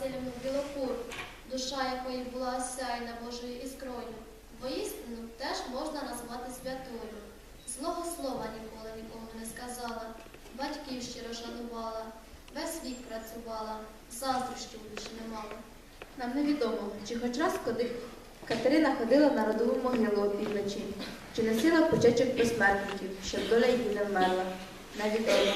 Васильівну Білокур, душа якої була осяяна Божою іскрою. Воістину теж можна назвати святою. Злого слова ніколи нікому не сказала, батьків щиро шанувала, весь вік працювала, заздрощів більше не мала. Нам невідомо, чи хоч раз коли Катерина ходила на родову могилу опівночі, чи носила почечок безсмертників, щоб доля її не вмерла. Невідомо.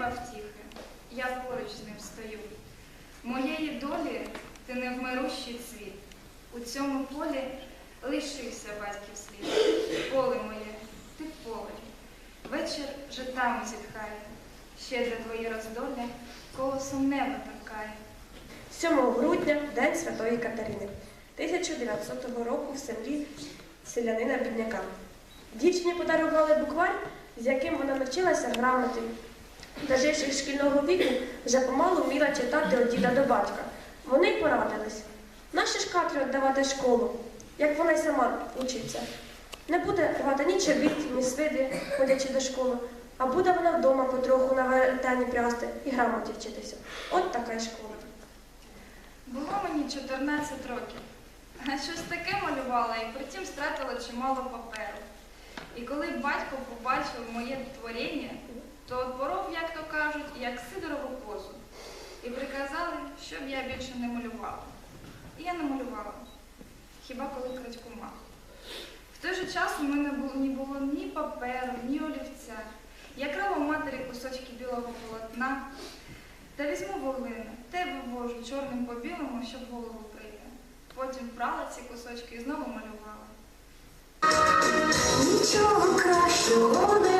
Не треба втіхи, я поруч з ним стою. Моєї долі ти невмирущий цвіт. У цьому полі лишився батьків слід. Поле моє, ти поле. Вечір житами зітхає. Щедре твоє роздолля колосом неба торкає. 7 грудня День Святої Катерини 1900 року в селі селянина Бідняка. Дівчині подарували буквар, з яким вона навчилася грамоти. Доживши шкільного віку, вже помалу вміла читати від діда до батька. Вони й порадились. Нащо ж Катрі віддавати школу, як вона й сама учиться? Не буде рвати ні чобіт, ні свиди, ходячи до школи, а буде вона вдома потроху на веретені прясти і грамоті вчитися. От така й школа. Було мені 14 років. Щось таке малювала і притім стратила чимало паперу. І коли батько побачив моє творіння, то отпоров, як то кажуть, як сидорову позу. І приказали, щоб я більше не малювала. І я не малювала, хіба коли крадькома. В той же час у мене було, не було ні паперу, ні олівця. Я крала у матері кусочки білого полотна, та візьму вуглини, те вивожу чорним по білому, щоб голову прийде. Потім прала ці кусочки і знову малювала. Нічого кращого немає,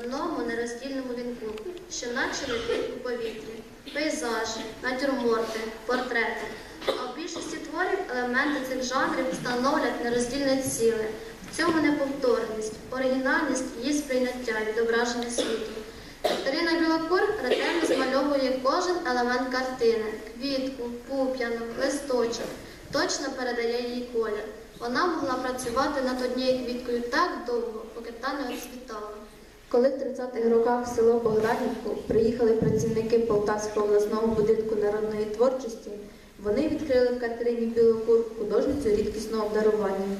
одному нероздільному вінку, що наче летить у повітрі, пейзажі, натюрморти, портрети. А в більшості творів елементи цих жанрів становлять нероздільне ціле. В цьому неповторність, оригінальність її сприйняття, відображення світу. Катерина Білокур ретельно змальовує кожен елемент картини квітку, пуп'янок, листочок, точно передає її колір. Вона могла працювати над однією квіткою так довго, поки та не розцвітала. Коли в 30-х роках в село Богданівку приїхали працівники Полтавського обласного будинку народної творчості, вони відкрили в Катерині Білокур художницю рідкісного обдарування.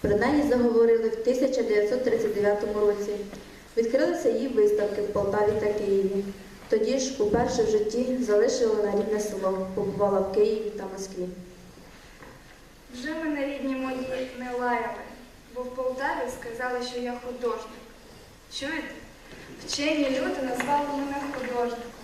Про неї заговорили в 1939 році. Відкрилися її виставки в Полтаві та Києві. Тоді ж, уперше в житті, залишила на рідне село, побувала в Києві та Москві. Вже мене рідні мої не лаяли, бо в Полтаві сказали, що я художник. Чуєте? Вчені люди назвали мене художником.